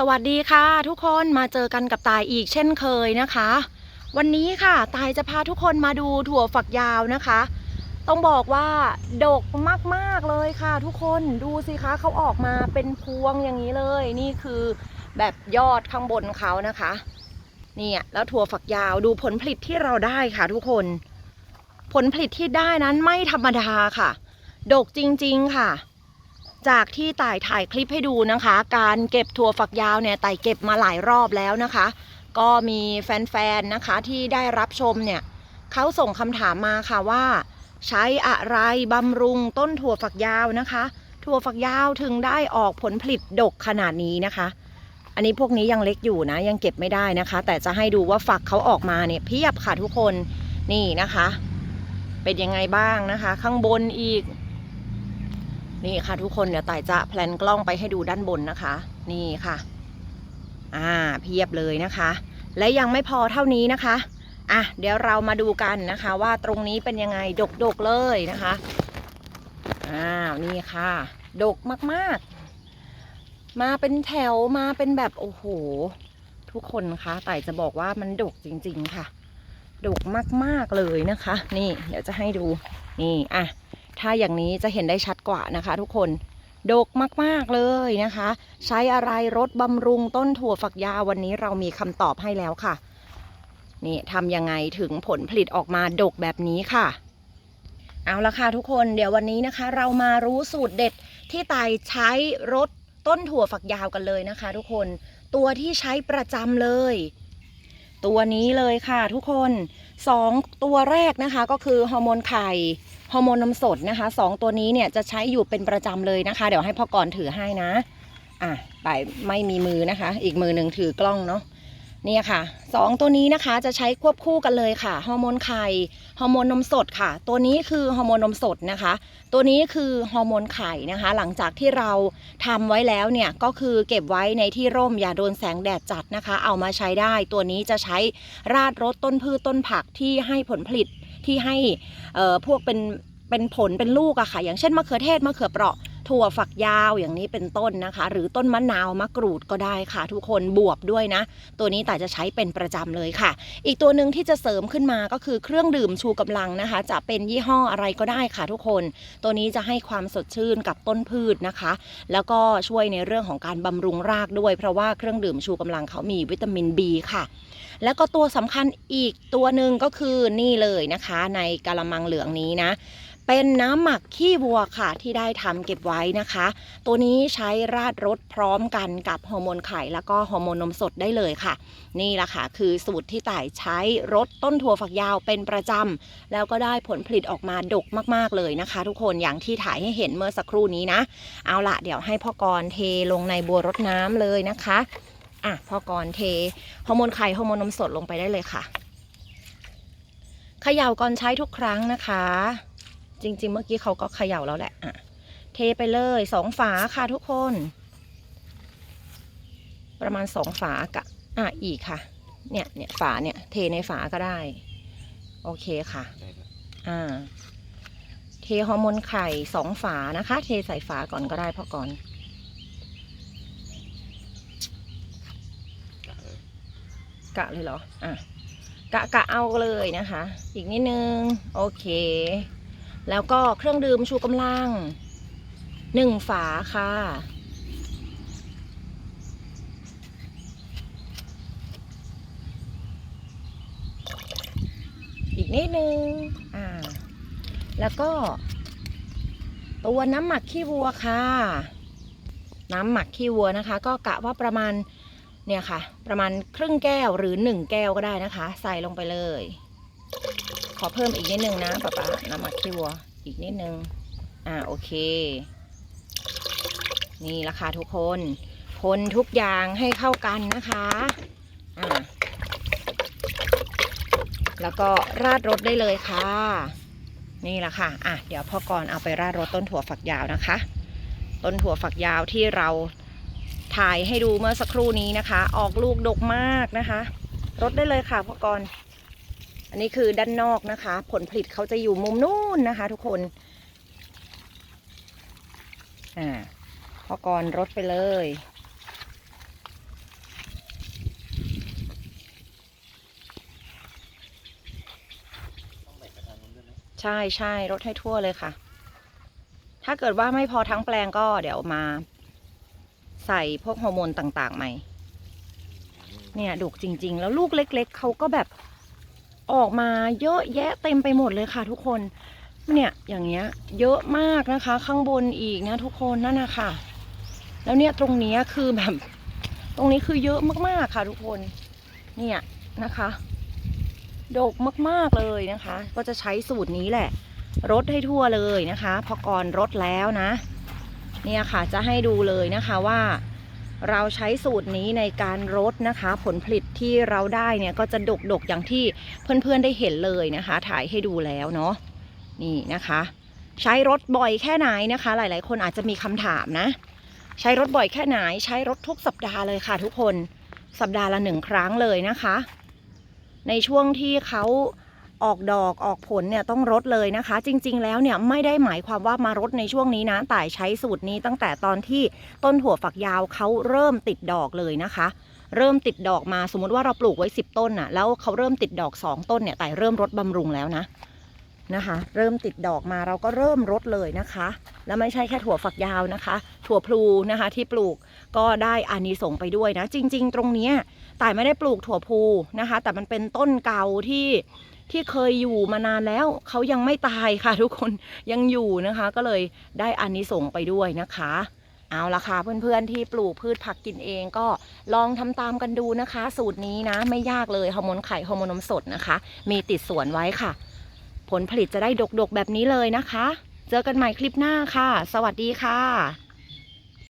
สวัสดีค่ะ ทุกคนมาเจอกันกับตายอีกเช่นเคยนะคะ วันนี้ค่ะ ตายจะพาทุกคนมาดูถั่วฝักยาวนะคะ ต้องบอกว่าดกมากๆเลยค่ะ ทุกคนดูสิคะเขาออกมาเป็นพวงอย่างนี้เลย นี่คือแบบยอดข้างบนเขานะคะเนี่ยแล้วถั่วฝักยาวดูผลผลิตที่เราได้ค่ะ ทุกคน ผลผลิตที่ได้นั้นไม่ธรรมดาค่ะ ดกจริง ๆ ค่ะ จากที่ต่ายถ่ายคลิปให้ดูนะคะ การเก็บถั่วฝักยาวเนี่ยต่ายเก็บมาหลายรอบแล้วนะคะ ก็มีแฟนๆนะคะที่ได้รับชมเนี่ยเขาส่งคำถามมาค่ะว่า ใช้อะไรบำรุงต้นถั่วฝักยาวนะคะ ถั่วฝักยาวถึงได้ออกผลผลิตดกขนาดนี้นะคะ อันนี้พวกนี้ยังเล็กอยู่นะ ยังเก็บไม่ได้นะคะ แต่จะให้ดูว่าฝักเขาออกมาเนี่ยเพียบค่ะทุกคนนี่นะคะ เป็นยังไงบ้างนะคะ ข้างบนอีก นี่ค่ะทุกคนเดี๋ยวต่ายจะแพลนกล้องไปให้ดูด้านบนนะคะ นี่ค่ะ อ่าเพียบเลยนะคะ และยังไม่พอเท่านี้นะคะอะเดี๋ยวเรามาดูกันนะคะ ว่าตรงนี้เป็นยังไงดกๆเลยนะคะอ้าวนี่ค่ะ ดกมากๆ มาเป็นแถวมาเป็นแบบโอ้โห ทุกคนคะต่จะบอกว่ามันดกจริง ๆ ค่ะ ดกมากๆเลยนะคะ นี่เดี๋ยวจะให้ดูนี่อะ ถ้าอย่างนี้จะเห็นได้ชัดกว่านะคะ ทุกคนดกมาก ๆ เลยนะคะ ใช้อะไรรดบำรุงต้นถั่วฝักยาววันนี้เรามีคำตอบให้แล้วค่ะ นี่ทำยังไงถึงผลผลิตออกมาดกแบบนี้ค่ะ เอาละค่ะทุกคนเดี๋ยววันนี้นะคะ เรามารู้สูตรเด็ดที่ตายใช้รดต้นถั่วฝักยาวกันเลยนะคะ ทุกคนตัวที่ใช้ประจำเลย ตัวนี้เลยค่ะ ทุกคนสองตัวแรกนะคะก็คือฮอร์โมนไข่ ฮอร์โมนนมสดนะคะสองตัวนี้เนี่ยจะใช้อยู่เป็นประจำเลยนะคะ เดี๋ยวให้พ่อกรถือให้นะ อะไปไม่มีมือนะคะ อีกมือหนึ่งถือกล้องเนาะเนี่ยค่ะสองตัวนี้นะคะจะใช้ควบคู่กันเลยค่ะฮอร์โมนไข่ฮอร์โมนนมสดค่ะ ตัวนี้คือฮอร์โมนนมสดนะคะ ตัวนี้คือฮอร์โมนไข่นะคะ หลังจากที่เราทำไว้แล้วเนี่ยก็คือเก็บไว้ในที่ร่มอย่าโดนแสงแดดจัดนะคะ เอามาใช้ได้ ตัวนี้จะใช้ราดรดต้นพืชต้นผักที่ให้ผลผลิต ที่ให้พวกเป็นเป็นผลเป็นลูกอะค่ะ อย่างเช่นมะเขือเทศมะเขือเปราะ ถั่วฝักยาวอย่างนี้เป็นต้นนะคะ หรือต้นมะนาวมะกรูดก็ได้ค่ะ ทุกคนบวบด้วยนะ ตัวนี้แต่จะใช้เป็นประจำเลยค่ะ อีกตัวหนึ่งที่จะเสริมขึ้นมาก็คือเครื่องดื่มชูกำลังนะคะ จะเป็นยี่ห้ออะไรก็ได้ค่ะ ทุกคน ตัวนี้จะให้ความสดชื่นกับต้นพืชนะคะ แล้วก็ช่วยในเรื่องของการบำรุงรากด้วย เพราะว่าเครื่องดื่มชูกำลังเขามีวิตามิน B ค่ะ แล้วก็ตัวสำคัญอีกตัวหนึ่งก็คือนี่เลยนะคะ ในกะละมังเหลืองนี้นะ เป็นน้ำหมักขี้วัวค่ะที่ได้ทำเก็บไว้นะคะ ตัวนี้ใช้ราดรสพร้อมกันกับฮอร์โมนไข่แล้วก็ฮอร์โมนนมสดได้เลยค่ะ นี่แหละค่ะ คือสูตรที่ต่ายใช้รสต้นถั่วฝักยาวเป็นประจำแล้วก็ได้ผลผลิตออกมาดกมากๆเลยนะคะ ทุกคนอย่างที่ถ่ายให้เห็นเมื่อสักครู่นี้นะ เอาละเดี๋ยวให้พ่อกรเทลงในบัวรดน้ำเลยนะคะอะพ่อกรเทฮอร์โมนไข่ฮอร์โมนนมสดลงไปได้เลยค่ะเขย่าก่อนใช้ทุกครั้งนะคะ จริง ๆ เมื่อกี้เขาก็เขย่าแล้วแหละอะเทไปเลยสองฝาค่ะทุกคน ประมาณสองฝากะอะอีกค่ะ เนี่ยเนี่ยฝาเนี่ยเทในฝาก็ได้ โอเคค่ะ อ่า เทฮอร์โมนไข่สองฝานะคะ เทใส่ฝาก่อนก็ได้พราะก่อนกะเลยเหรอ อะ กะกะเอาเลยนะคะ อีกนิดนึง โอเค แล้วก็เครื่องดื่มชูกำลังหนึ่งฝาค่ะ อีกนิดนึง อ่า แล้วก็ ตัวน้ำหมักขี้วัวค่ะ น้ำหมักขี้วัวนะคะ ก็กะว่าประมาณเนี่ยค่ะ ประมาณครึ่งแก้วหรือหนึ่งแก้วก็ได้นะคะ ใส่ลงไปเลย ขอเพิ่มอีกนิดนึงนะป๊าป๊าน้ำมักขี้วัวอีกนิดนึง อ่าโอเค นี่ละค่ะทุกคน คนทุกอย่างให้เข้ากันนะคะ อ่า แล้วก็ราดรสได้เลยค่ะ นี่แหละค่ะ อะเดี๋ยวพ่อกรณ์เอาไปราดรสต้นถั่วฝักยาวนะคะ ต้นถั่วฝักยาวที่เราถ่ายให้ดูเมื่อสักครู่นี้นะคะ ออกลูกดกมากนะคะ รดได้เลยค่ะพ่อกรณ์ันนี้คือด้านนอกนะคะ ผลผลิตเขาจะอยู่มุมนู้นนะคะ ทุกคนอ่าพอกรรดไปเลย ใช่ใช่รดให้ทั่วเลยค่ะ ถ้าเกิดว่าไม่พอทั้งแปลงก็เดี๋ยวมา ใส่พวกฮอร์โมนต่างๆใหม่ เนี่ยดุกจริง ๆ แล้วลูกเล็ก ๆเขาก็แบบ ออกมาเยอะแยะเต็มไปหมดเลยค่ะทุกคน เนี่ยอย่างเงี้ยเยอะมากนะคะ ข้างบนอีกนะทุกคนนั่นนะคะแล้วเนี่ยตรงนี้คือแบบ ตรงนี้คือเยอะมากๆค่ะทุกคน เนี่ยนะคะดกมากๆเลยนะคะ ก็จะใช้สูตรนี้แหละรดให้ทั่วเลยนะคะ พอก่อนรดแล้วนะ เนี่ยค่ะจะให้ดูเลยนะคะว่า เราใช้สูตรนี้ในการรดนะคะ ผลผลิตที่เราได้เนี่ยก็จะดกดกๆอย่างที่เพื่อนๆได้เห็นเลยนะคะ ถ่ายให้ดูแล้วเนาะนี่นะคะ ใช้รถบ่อยแค่ไหนนะคะ หลายๆ คนอาจจะมีคำถามนะ ใช้รถบ่อยแค่ไหน ใช้รถทุกสัปดาห์เลยค่ะ ทุกคนสัปดาห์ละหนึ่งครั้งเลยนะคะ ในช่วงที่เขา ออกดอกออกผลเนี่ยต้องรดเลยนะคะ จริง ๆ แล้วเนี่ยไม่ได้หมายความว่ามารดในช่วงนี้นะแต่ใช้สูตรนี้ตั้งแต่ตอนที่ต้นถั่วฝักยาวเขาเริ่มติดดอกเลยนะคะ เริ่มติดดอกมาสมมติว่าเราปลูกไว้ 10 ต้นน่ะแล้วเขาเริ่มติดดอก 2 ต้นเนี่ยแต่เริ่มรดบำรุงแล้วนะนะคะ เริ่มติดดอกมาเราก็เริ่มรดเลยนะคะ แล้วไม่ใช่แค่ถั่วฝักยาวนะคะ ถั่วพลูนะคะที่ปลูกก็ได้อานิสงไปด้วยนะ จริง ๆ ตรงเนี้ยต่ไม่ได้ปลูกถั่วพลูนะคะ แต่มันเป็นต้นเก่าที่ ที่เคยอยู่มานานแล้วเขายังไม่ตายค่ะ ทุกคนยังอยู่นะคะ ก็เลยได้อานิสงส์ไปด้วยนะคะ เอาละค่ะเพื่อนๆที่ปลูกพืชผักกินเองก็ลองทำตามกันดูนะคะ สูตรนี้นะไม่ยากเลยฮอร์โมนไข่ฮอร์โมนนมสดนะคะ มีติดสวนไว้ค่ะ ผลผลิตจะได้ดกๆแบบนี้เลยนะคะ เจอกันใหม่คลิปหน้าค่ะ สวัสดีค่ะ